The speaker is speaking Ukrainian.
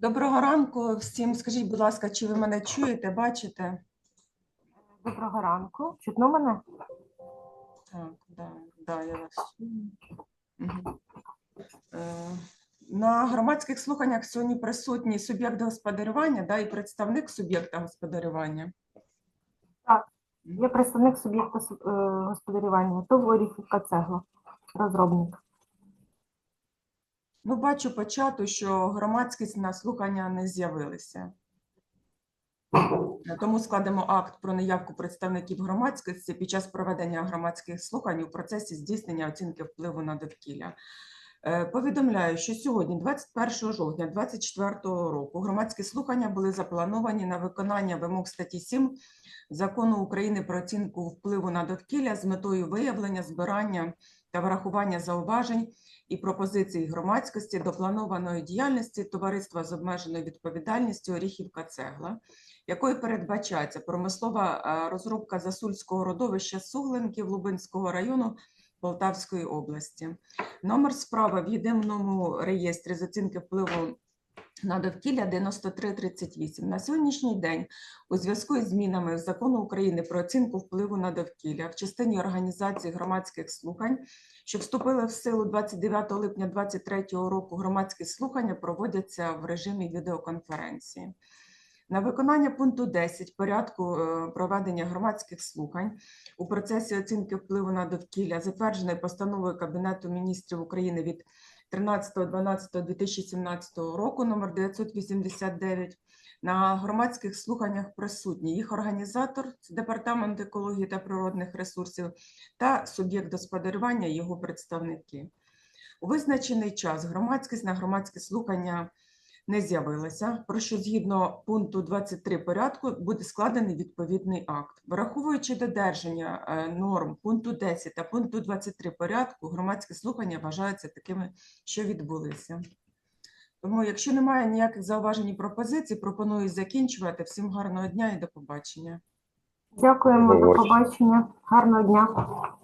Доброго ранку всім. Скажіть, будь ласка, чи ви мене чуєте, бачите? Доброго ранку. Чутно мене? Так, да, да, я вас чую. Е, На громадських слуханнях сьогодні присутній суб'єкт господарювання да, і представник суб'єкта господарювання. Так. Я представник суб'єкта е, господарювання. ТОВ Оріхівка цегла, розробник. Ну, бачу по чату, що громадськість на слухання не з'явилися. Тому складемо акт про неявку представників громадськості під час проведення громадських слухань у процесі здійснення оцінки впливу на довкілля. Е, Повідомляю, що сьогодні, 21 жовтня 2024 року, громадські слухання були заплановані на виконання вимог статті 7 Закону України про оцінку впливу на довкілля з метою виявлення, збирання та врахування зауважень і пропозицій громадськості до планованої діяльності товариства з обмеженою відповідальністю Оріхівка Цегла, якою передбачається промислова е, розробка засульського родовища Суглинків Лубинського району Полтавської області. Номер справи в єдиному реєстрі з оцінки впливу на довкілля 9338. На сьогоднішній день у зв'язку із змінами закону України про оцінку впливу на довкілля в частині організації громадських слухань, що вступили в силу 29 липня 2023 року, громадські слухання проводяться в режимі відеоконференції. На виконання пункту 10 порядку е, проведення громадських слухань у процесі оцінки впливу на довкілля, затвердженої постановою Кабінету міністрів України від 13.12.2017 року номер 989, на громадських слуханнях присутні їх організатор, департамент екології та природних ресурсів, та суб'єкт господарювання, його представники. У визначений час громадськість на громадські слухання не з'явилася, про що згідно пункту 23 порядку буде складений відповідний акт. Враховуючи додержання е, норм пункту 10 та пункту 23 порядку, громадські слухання вважаються такими, що відбулися. Тому, якщо немає ніяких зауважень і пропозицій, пропоную закінчувати. Всім гарного дня і до побачення. Дякуємо, До побачення. Гарного дня.